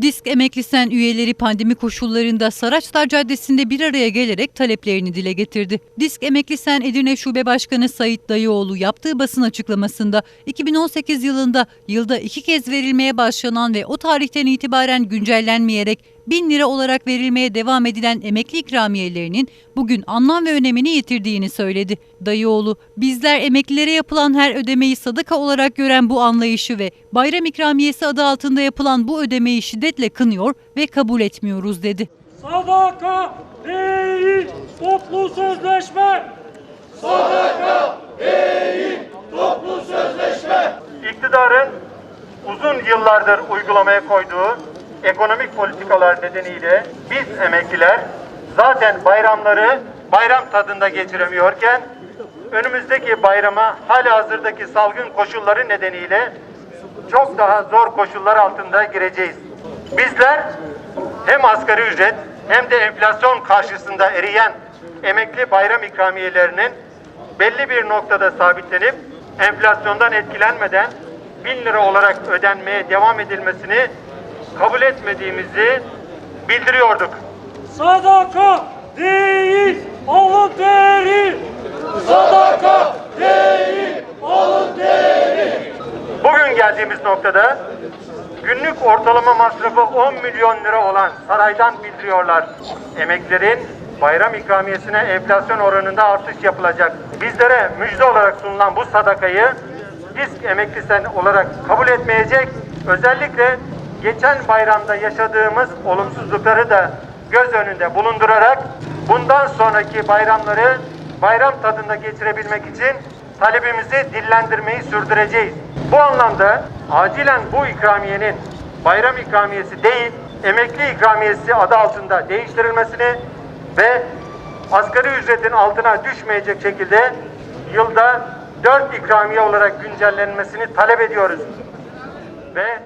Disk Emeklisen üyeleri pandemi koşullarında Saraçlar Caddesi'nde bir araya gelerek taleplerini dile getirdi. Disk Emeklisen Edirne Şube Başkanı Sait Dayıoğlu yaptığı basın açıklamasında 2018 yılında yılda iki kez verilmeye başlanan ve o tarihten itibaren güncellenmeyerek 1000 lira olarak verilmeye devam edilen emekli ikramiyelerinin bugün anlam ve önemini yitirdiğini söyledi. Dayıoğlu, bizler emeklilere yapılan her ödemeyi sadaka olarak gören bu anlayışı ve bayram ikramiyesi adı altında yapılan bu ödemeyi şiddetle kınıyor ve kabul etmiyoruz dedi. Sadaka değil toplu sözleşme. iktidarın uzun yıllardır uygulamaya koyduğu ekonomik politikalar nedeniyle biz emekliler zaten bayramları bayram tadında geçiremiyorken önümüzdeki bayrama hala hazırdaki salgın koşulları nedeniyle çok daha zor koşullar altında gireceğiz. Bizler hem asgari ücret hem de enflasyon karşısında eriyen emekli bayram ikramiyelerinin belli bir noktada sabitlenip enflasyondan etkilenmeden 1000 lira olarak ödenmeye devam edilmesini kabul etmediğimizi bildiriyorduk. Sadaka değil alın teri. Sadaka değil alın teri. Bugün geldiğimiz noktada günlük ortalama masrafı 10 milyon lira olan saraydan bildiriyorlar. Emeklerin bayram ikramiyesine enflasyon oranında artış yapılacak. Bizlere müjde olarak sunulan bu sadakayı disk emekli sen olarak kabul etmeyecek. Özellikle geçen bayramda yaşadığımız olumsuzlukları da göz önünde bulundurarak bundan sonraki bayramları bayram tadında geçirebilmek için talebimizi dillendirmeyi sürdüreceğiz. Bu anlamda acilen bu ikramiyenin bayram ikramiyesi değil, emekli ikramiyesi adı altında değiştirilmesini ve asgari ücretin altına düşmeyecek şekilde yılda 4 ikramiye olarak güncellenmesini talep ediyoruz. Ve